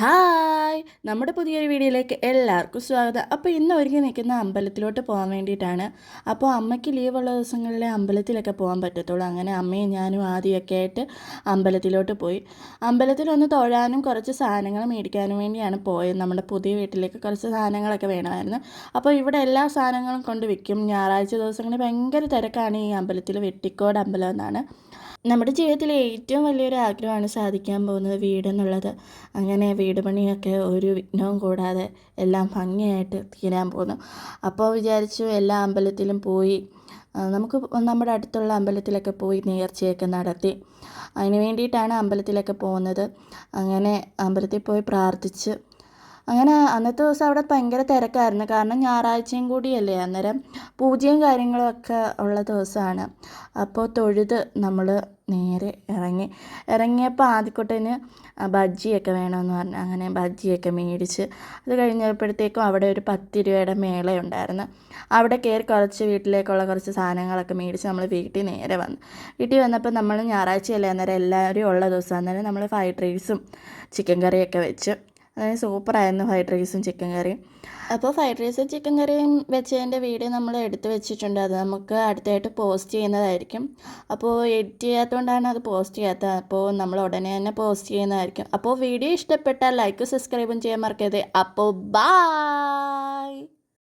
Hi. നമ്മുടെ പുതിയൊരു വീഡിയോയിലേക്ക് എല്ലാവർക്കും സ്വാഗതം. അപ്പോൾ ഇന്ന് ഒരുങ്ങി നിൽക്കുന്ന അമ്പലത്തിലോട്ട് പോകാൻ വേണ്ടിയിട്ടാണ്. അപ്പോൾ അമ്മയ്ക്ക് ലീവുള്ള ദിവസങ്ങളിലെ അമ്പലത്തിലൊക്കെ പോകാൻ പറ്റത്തുള്ളൂ. അങ്ങനെ അമ്മയും ഞാനും ആദ്യമൊക്കെ ആയിട്ട് അമ്പലത്തിലോട്ട് പോയി. അമ്പലത്തിലൊന്ന് തൊഴാനും കുറച്ച് സാധനങ്ങൾ മേടിക്കാനും വേണ്ടിയാണ് പോയത്. നമ്മുടെ പുതിയ വീട്ടിലേക്ക് കുറച്ച് സാധനങ്ങളൊക്കെ വേണമായിരുന്നു. അപ്പോൾ ഇവിടെ എല്ലാ സാധനങ്ങളും കൊണ്ട് വിൽക്കും. ഞായറാഴ്ച ദിവസങ്ങളിൽ ഭയങ്കര തിരക്കാണ് ഈ അമ്പലത്തിൽ വെട്ടിക്കോട് അമ്പലം എന്നാണ്. നമ്മുടെ ജീവിതത്തിലെ ഏറ്റവും വലിയൊരു ആഗ്രഹമാണ് സാധിക്കാൻ പോകുന്നത് വീടെന്നുള്ളത്. അങ്ങനെ വീട് പണിയൊക്കെ ഒരു വിഘ്നവും കൂടാതെ എല്ലാം ഭംഗിയായിട്ട് തീരാൻ പോകുന്നു. അപ്പോൾ വിചാരിച്ചു എല്ലാ അമ്പലത്തിലും പോയി നമുക്ക് നമ്മുടെ അടുത്തുള്ള അമ്പലത്തിലൊക്കെ പോയി നേർച്ചയൊക്കെ നടത്തി. അതിന് വേണ്ടിയിട്ടാണ് അമ്പലത്തിലൊക്കെ പോകുന്നത്. അങ്ങനെ അമ്പലത്തിൽ പോയി പ്രാർത്ഥിച്ച് അങ്ങനെ അന്നത്തെ ദിവസം അവിടെ ഭയങ്കര തിരക്കായിരുന്നു. കാരണം ഞായറാഴ്ചയും കൂടിയല്ലേ അന്നേരം പൂജയും കാര്യങ്ങളൊക്കെ ഉള്ള ദിവസമാണ്. അപ്പോൾ തൊഴുത് നമ്മൾ നേരെ ഇറങ്ങി. ഇറങ്ങിയപ്പോൾ ആദ്യക്കൂട്ടിന് ബജ്ജിയൊക്കെ വേണമെന്ന് പറഞ്ഞു. അങ്ങനെ ബജ്ജിയൊക്കെ മേടിച്ച് അത് കഴിഞ്ഞപ്പോഴത്തേക്കും അവിടെ ഒരു പത്ത് രൂപയുടെ മേളയുണ്ടായിരുന്നു അവിടെ കയറി കുറച്ച് വീട്ടിലേക്കുള്ള കുറച്ച് സാധനങ്ങളൊക്കെ മേടിച്ച് നമ്മൾ വീട്ടിൽ നേരെ വന്നു. വീട്ടിൽ വന്നപ്പോൾ നമ്മൾ ഞായറാഴ്ചയല്ലേ അന്നേരം എല്ലാവരും ഉള്ള ദിവസം. അന്നേരം നമ്മൾ ഫ്രൈഡ് റൈസും ചിക്കൻ കറിയൊക്കെ വെച്ച് അതായത് സൂപ്പറായിരുന്നു ഫ്രൈഡ് റൈസും ചിക്കൻ കറിയും അപ്പോൾ ഫ്രൈഡ് റൈസും ചിക്കൻ കറിയും വെച്ചതിന്റെ വീഡിയോ നമ്മൾ എടുത്ത് വെച്ചിട്ടുണ്ട്. അത് നമുക്ക് അടുത്തായിട്ട് പോസ്റ്റ് ചെയ്യുന്നതായിരിക്കും. അപ്പോൾ എഡിറ്റ് ചെയ്യാത്തതുകൊണ്ടാണ് അത് പോസ്റ്റ് ചെയ്യാത്തത്. അപ്പോൾ നമ്മൾ ഉടനെ തന്നെ പോസ്റ്റ് ചെയ്യുന്നതായിരിക്കും. അപ്പോൾ വീഡിയോ ഇഷ്ടപ്പെട്ടാൽ ലൈക്ക് സബ്സ്ക്രൈബും ചെയ്യാൻ മറക്കരുത്. അപ്പോൾ ബായ്